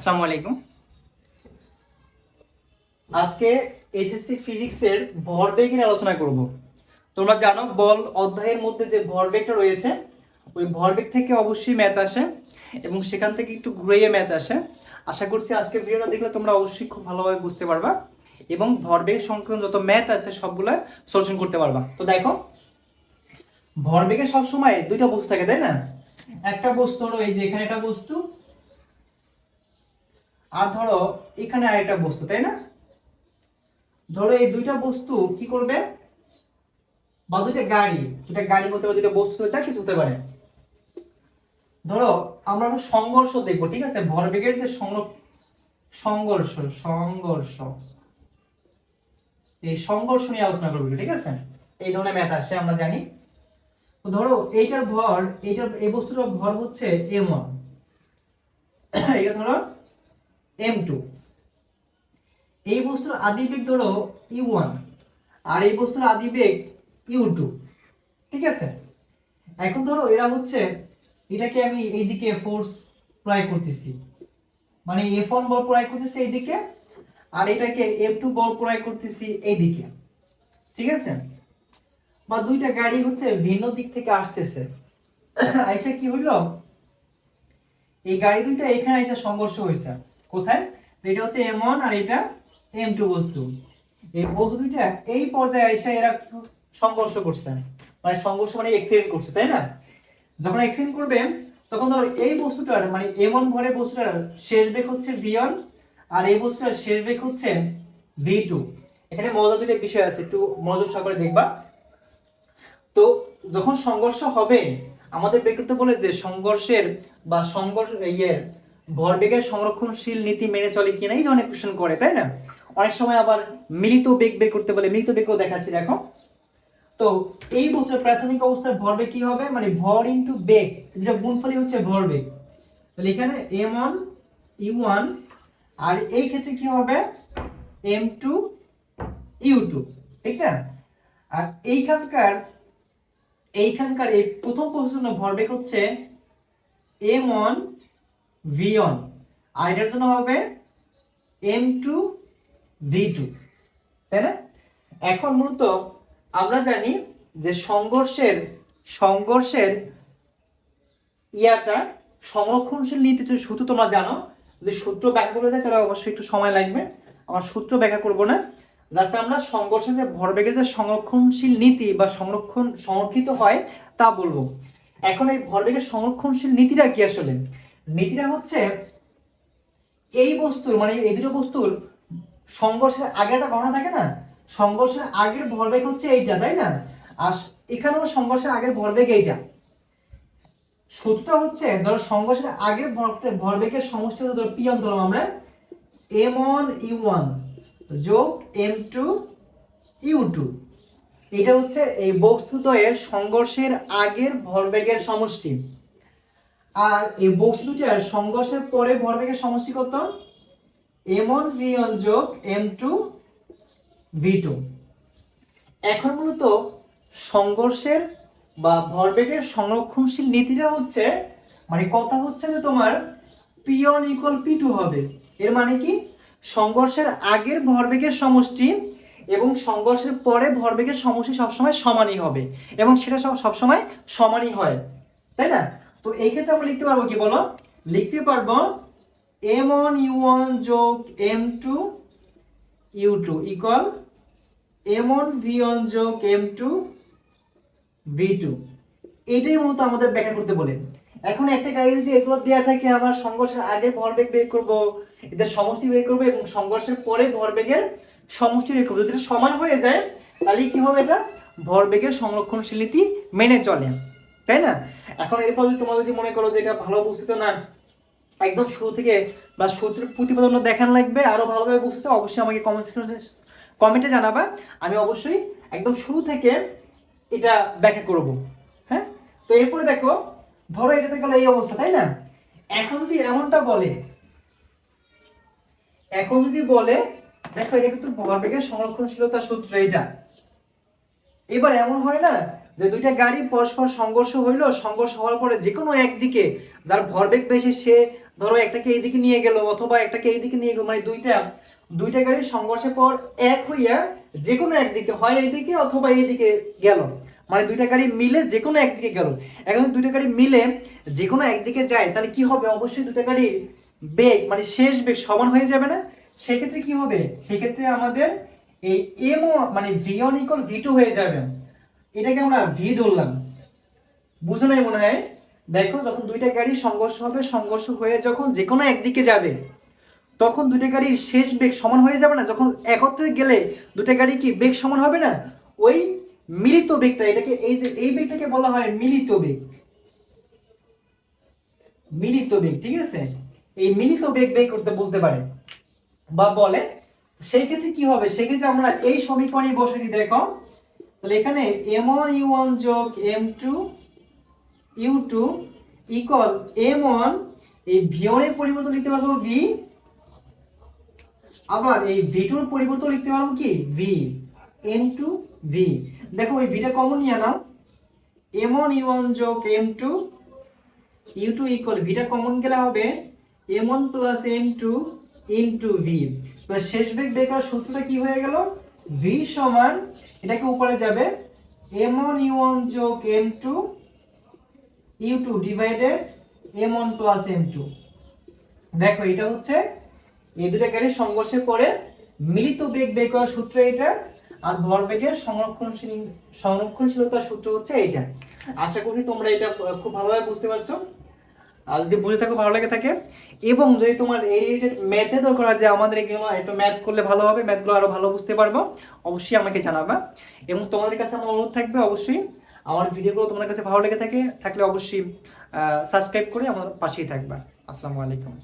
আসসালামু আলাইকুম। আজকে এসএসসি ফিজিক্সের ভরবেগ নিয়ে আলোচনা করব। তোমরা জানো, বল অধ্যায়ের মধ্যে যে ভরবেগটা রয়েছে, ওই ভরবেগ থেকে অবশ্যই ম্যাথ আসে এবং সেখান থেকে একটু ঘুরিয়ে ম্যাথ আসে। আশা করছি আজকে ভিডিওটা দেখলে তোমরা অবশ্যই খুব ভালোভাবে বুঝতে পারবা এবং ভরবেগ সংক্রান্ত যত ম্যাথ আছে সবগুলো সলিউশন করতে পারবা। তো দেখো ভরবেগে সবসময় দুইটা বস্তু থাকে, তাই না? একটা বস্তু এই যে এখানে একটা বস্তু আর ধরো, এখানে আরেকটা বস্তু, তাই না? ধরো এই দুইটা বস্তু কি করবে? বা দুইটা গাড়ি দুইটা গাড়ি হতে পারে, দুইটা বস্তু কিছু হতে পারে। ধরো, আমরা সংঘর্ষ দেখব, ঠিক আছে? ভরবেগের যে সংঘর্ষ সংঘর্ষ। এই সংঘর্ষ নিয়ে আলোচনা করব, ঠিক আছে? এই ধরনের ম্যাথ আসে, আমরা জানি। ধরো, এইটার ভর, এইটার, এই বস্তুটার ভর হচ্ছে এম এটা ধরো এম টু এই বস্তুর আদিবেগ ধরো ইউ ওয়ান আর এই বস্তুর আদিবেগ ইউ টু ঠিক আছে? এখন ধরো এরা হচ্ছে, এটাকে আমি এইদিকে ফোর্স প্রয়োগ করতেছি। মানে এফ ওয়ান বল প্রয়োগ করতেছি এইদিকে আর এটাকে এফ টু বল প্রয়োগ করতেছি এইদিকে। ঠিক আছে? বা দুইটা গাড়ি হচ্ছে ভিন্ন দিক থেকে আসতেছে। আইসা কি হইল? এই গাড়ি দুইটা এখানে এসে সংঘর্ষ হয়েছে কোথায়? এটা হচ্ছে এম ওয়ান আর এটা এম টু বস্তু। এই বস্তু দুইটা এই পর্যায়ে এসে এরা সংঘর্ষ করছে? মানে সংঘর্ষ মানে এক্সিডেন্ট করছে, তাই না? যখন এক্সিডেন্ট করবে, তখন ধরো এই বস্তুটার মানে এম ওয়ান বস্তুটার শেষ বেগ হচ্ছে ভি ওয়ান আর এই বস্তুটার শেষ বেগ হচ্ছে ভি টু এখানে মজার দুটো বিষয় আছে, একটু মনোযোগ সহকারে দেখবা। তো যখন সংঘর্ষ হবে, আমাদের বের করতে বলে যে সংঘর্ষের বা সংঘর্ষ ইয়ের ভরবেগের সংরক্ষণশীল নীতি মেনে চলে কিনা এই ধরনের কোশ্চেন করে, তাই না? অনেক সময় আবার মিলিত বেগ বের করতে বলে, মিলিত বেগও দেখাচ্ছি, দেখো। তো এই বস্তুর প্রাথমিক অবস্থার ভরবেগ কি হবে? মানে ভর ইনটু বেগ, যেটা গুণফলই হচ্ছে ভরবেগ। তাহলে এখানে এম ওয়ান ইউ ওয়ান আর এই ক্ষেত্রে কি হবে? এম টু ইউ টু ঠিক না? আর এইখানকার এইখানকার এই প্রথম পজিশন ভরবেগ হচ্ছে এম ওয়ান ভি ওয়ান হবে এম টু ভি টু তাই না? এখন মূলত আমরা জানি যে সংঘর্ষের সংঘর্ষের ইয়াটা সংরক্ষণশীল নীতি সূত্র তোমরা জানো, যদি সূত্র ব্যাখ্যা যায় তাহলে অবশ্যই একটু সময় লাগবে। আমার সূত্র ব্যাখ্যা করব না। জাস্ট আমরা সংঘর্ষের যে ভরবেগের যে সংরক্ষণশীল নীতি বা সংরক্ষণ, সংরক্ষিত হয় তা বলব। এখন এই ভরবেগের সংরক্ষণশীল নীতিটা কি আসলে? নীতিটা হচ্ছে এই বস্তুর মানে এই দুটো বস্তুর সংঘর্ষের আগে একটা ঘটনা থাকে না? সংঘর্ষের আগের ভরবেগ হচ্ছে এইটা, তাই না? আর এখানেও সংঘর্ষের আগের ভরবেগ এইটা। সূত্রটা হচ্ছে, ধরো সংঘর্ষের আগের ভর- ভরবেগের সমষ্টি হচ্ছে ধরো পি ধরলাম আমরা এম ওয়ান ইউ ওয়ান যোগ এম টু ইউ টু এটা হচ্ছে এই বস্তুদ্বয়ের সংঘর্ষের আগের ভরবেগের সমষ্টি। আর এই বস্তু দুটার সংঘর্ষের পরে ভরবেগের সমষ্টি কত? এম ওয়ান ভি ওয়ান যোগ এম টু ভি টু। এখন মূলত সংঘর্ষের বা ভরবেগের সংরক্ষণশীল নীতিটা হচ্ছে মানে কথা হচ্ছে যে তোমার P one equal P two হবে। এর মানে কি? সংঘর্ষের আগের ভরবেগের সমষ্টি এবং সংঘর্ষের পরে ভরবেগের সমষ্টি সবসময় সমানই হবে এবং সেটা সব সবসময় সমানই হয়। তাই না? তো এই ক্ষেত্রে আমরা লিখতে পারব কি বলো? লিখতে পারব এম ওয়ান ইউ ওয়ান যোগ M two u two equal M one v one যোগ এম টু ভি টু এইটাই মূলত আমাদের ব্যাখ্যা করতে বলে। এখন একটা গাড়ি যদি এগুলো দেওয়া থাকে, আমার সংঘর্ষের আগে ভরবেগ বের করব, এদের সমষ্টি বের করব এবং সংঘর্ষের পরে ভরবেগের সমষ্টি বের করব। যদি এটা সমান হয়ে যায়, তাহলে কি হবে এটা? ভরবেগের সংরক্ষণশীল নীতি মেনে চলে। তাই না? এখন এরপর যদি তোমরা যদি মনে করো যে এটা ভালো বুঝতেছো না একদম শুরু থেকে বা সূত্রের প্রতিপাদন দেখান লাগবে আরও ভালোভাবে বুঝতে চাও, অবশ্যই আমাকে কমেন্ট সেকশনে কমেন্টে জানাবা। আমি অবশ্যই একদম শুরু থেকে এটা ব্যাখ্যা করব হ্যাঁ? তো এরপরে দেখো ধরো এটাতে গেল এই অবস্থা তাই না? এখন যদি এমনটা বলে এখন যদি বলে দেখো এটা কিন্তু ভরবেগের সংরক্ষণশীলতার সূত্র এটা। এবার এমন হয় না যে দুইটা গাড়ি পরস্পর সংঘর্ষ হইল, সংঘর্ষ হওয়ার পরে যে কোনো একদিকে যার ভরবেগ বেশি, সে ধরো একটাকে এইদিকে নিয়ে গেল অথবা একটাকে এইদিকে নিয়ে গেল মানে দুইটা দুইটা গাড়ির সংঘর্ষের পর এক হইয়া যে কোনো একদিকে হয় এইদিকে অথবা এইদিকে গেল। মানে দুইটা গাড়ি মিলে যে কোনো একদিকে গেল। এখন দুইটা গাড়ি মিলে যে কোনো একদিকে যায়, তাহলে কি হবে? অবশ্যই দুটো গাড়ির বেগ মানে শেষ বেগ সমান হয়ে যাবে না? সেক্ষেত্রে কি হবে? সেক্ষেত্রে আমাদের এই এম মানে v one equal v two হয়ে যাবে। এটাকে আমরা ভি ধরলাম। বুঝো নাই মনে হয়? দেখো, যখন দুইটা গাড়ি সংঘর্ষ হবে, সংঘর্ষ হয়ে যখন যে কোনো একদিকে যাবে, তখন দুইটা গাড়ির শেষ বেগ সমান হয়ে যাবে না? যখন একত্রে গেলে দুটা গাড়ি কি বেগ সমান হবে না? ওই মিলিত বেগটা, এটাকে এই যে, এই বেগটাকে বলা হয় মিলিত বেগ। মিলিত বেগ, ঠিক আছে? এই মিলিত বেগ বেগ করতে বলতে পারে। বা বলে, সেই ক্ষেত্রে কি হবে? সেই ক্ষেত্রে আমরা এই সমীকরণে বসে দিই দেখো তাহলে এখানে এম ওয়ান ইউ ওয়ান যোগ M two u two equal M one এই ভি এর পরিবর্তন লিখতে পারব ভি আবার এই ভি টুর পরিবর্তন লিখতে পারব কি? ভি এম টু ভি দেখো ওই ভিটা কমন নিয়ে নাও। এম ওয়ান ইউ ওয়ান যোগ M two u two equal ভিটা কমন গেলে হবে M one plus M two into v শেষ বেগ বেকার সূত্রটা কি হয়ে গেল? ভি সমান, এটাকে উপরে যাবে এম ওয়ান ইউ ওয়ান যোগ M two u two divided M one plus M two দেখো, এটা হচ্ছে এই দুটা গাড়ির সংঘর্ষের পরে মিলিত বেগ বেগ করার সূত্র এটা, আর ভরবেগের সংরক্ষণশীল সংরক্ষণশীলতার সূত্র হচ্ছে এইটা। আশা করি তোমরা এটা খুব ভালোভাবে বুঝতে পারছ। আর যদি বুঝে থাকো, ভালো লাগে থাকে। এবং যদি তোমার এই রিলেটেড ম্যাথে দরকার হয় যে আমাদের এগুলো একটু ম্যাথ করলে ভালো হবে ম্যাথগুলো আরও ভালো বুঝতে পারব, অবশ্যই আমাকে জানাবা। এবং তোমাদের কাছে আমার অনুরোধ থাকবে অবশ্যই, আমার ভিডিওগুলো তোমাদের কাছে ভালো লেগে থাকে, থাকলে অবশ্যই সাবস্ক্রাইব করে আমার পাশেই থাকবা। আসসালামু আলাইকুম।